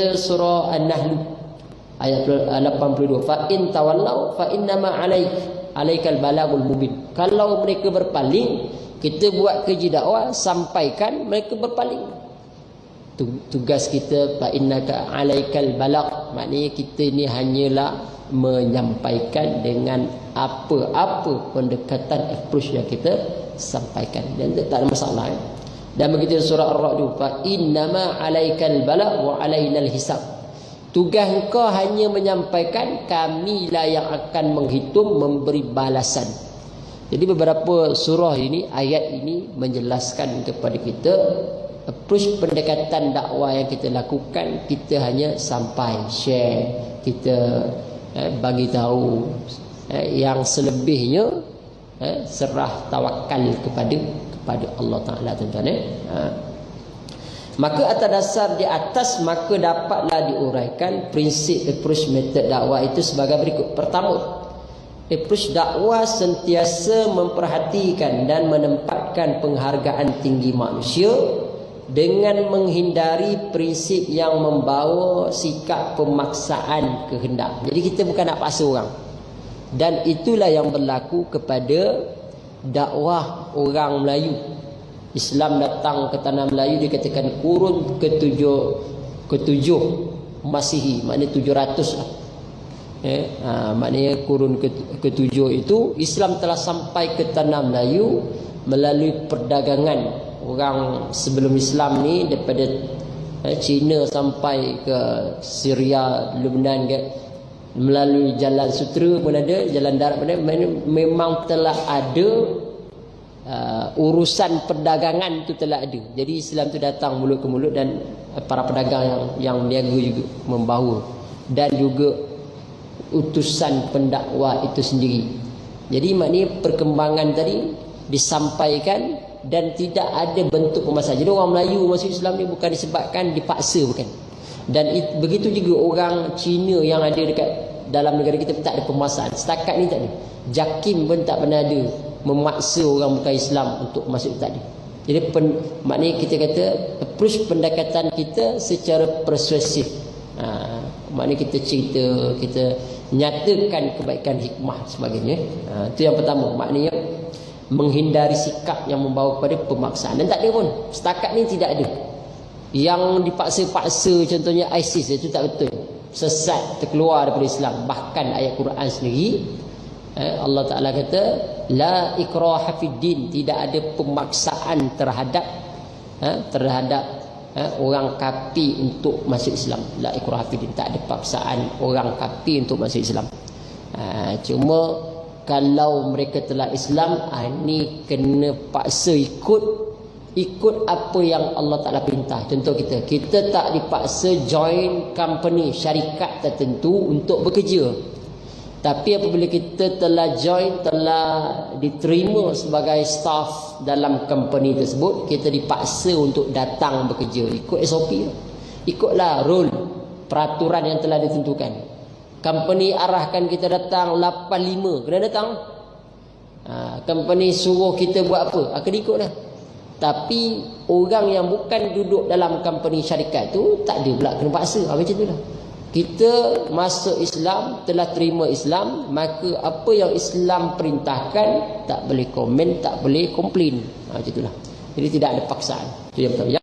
kata surah An-Nahl ayat 82 fa in tawallau fa innama alaik alaikal balagul mubin. Kalau mereka berpaling kita buat kerja dakwah sampaikan mereka berpaling. Tugas kita fa innaka alaikal balag. Maknanya kita ni hanyalah menyampaikan dengan apa-apa pendekatan approach yang kita sampaikan. Dan tak ada masalah ya. Dan begitu surah ar-ra'd fa innama alaikal balag wa alainal hisab. Tugas engkau hanya menyampaikan kamilah yang akan menghitung memberi balasan. Jadi beberapa surah ini ayat ini menjelaskan kepada kita approach pendekatan dakwah yang kita lakukan kita hanya sampai share kita eh, bagi tahu eh, yang selebihnya eh, serah tawakal kepada kepada Allah Taala tuan-tuan eh. Ha. Maka atas dasar di atas maka dapatlah diuraikan prinsip approach method dakwah itu sebagai berikut. Pertama, approach dakwah sentiasa memperhatikan dan menempatkan penghargaan tinggi manusia dengan menghindari prinsip yang membawa sikap pemaksaan kehendak. Jadi kita bukan nak paksa orang. Dan itulah yang berlaku kepada dakwah orang Melayu. Islam datang ke tanah Melayu dikatakan kurun ketujuh ketujuh Masihi, maknanya tujuh ratus lah. Eh, ha, maknanya kurun ketujuh itu Islam telah sampai ke tanah Melayu melalui perdagangan orang sebelum Islam ni daripada eh, China sampai ke Syria, Lebanon melalui jalan sutera pun ada, jalan darat pun ada memang telah ada uh, urusan perdagangan tu telah ada. Jadi Islam tu datang mulut ke mulut dan para pedagang yang yang niaga juga membawa dan juga utusan pendakwa itu sendiri. Jadi maknanya perkembangan tadi disampaikan dan tidak ada bentuk pemaksaan. Jadi orang Melayu masuk Islam ni bukan disebabkan dipaksa bukan. Dan it, begitu juga orang Cina yang ada dekat dalam negara kita tak ada pemaksaan. Setakat ni tak ada. Jakim pun tak pernah ada memaksa orang bukan Islam untuk masuk tak ada. Jadi pen, maknanya kita kata approach pendekatan kita secara persuasif. Ha, maknanya kita cerita, kita nyatakan kebaikan hikmah sebagainya. Ha, itu yang pertama. Maknanya menghindari sikap yang membawa kepada pemaksaan dan tak ada pun setakat ni tidak ada yang dipaksa-paksa contohnya ISIS itu tak betul. Sesat terkeluar daripada Islam. Bahkan ayat Quran sendiri eh, Allah Taala kata la ikraha fiddin tidak ada pemaksaan terhadap eh, terhadap eh, orang kafir untuk masuk Islam. La ikraha fiddin tak ada paksaan orang kafir untuk masuk Islam. Cuma kalau mereka telah Islam ah, ini kena paksa ikut ikut apa yang Allah Taala perintah. Contoh kita. Kita tak dipaksa join company syarikat tertentu untuk bekerja. Tapi apabila kita telah join telah diterima sebagai staff dalam company tersebut kita dipaksa untuk datang bekerja. Ikut SOP ikutlah rule peraturan yang telah ditentukan. Company arahkan kita datang 85 kena datang. Ha, company suruh kita buat apa? Akan ikut lah tapi orang yang bukan duduk dalam company syarikat tu tak ada pula kena paksa. Ha, macam tu lah. Kita masuk Islam telah terima Islam maka apa yang Islam perintahkan tak boleh komen tak boleh komplain. Ha, macam tu lah. Jadi tidak ada paksaan. Itu yang pertama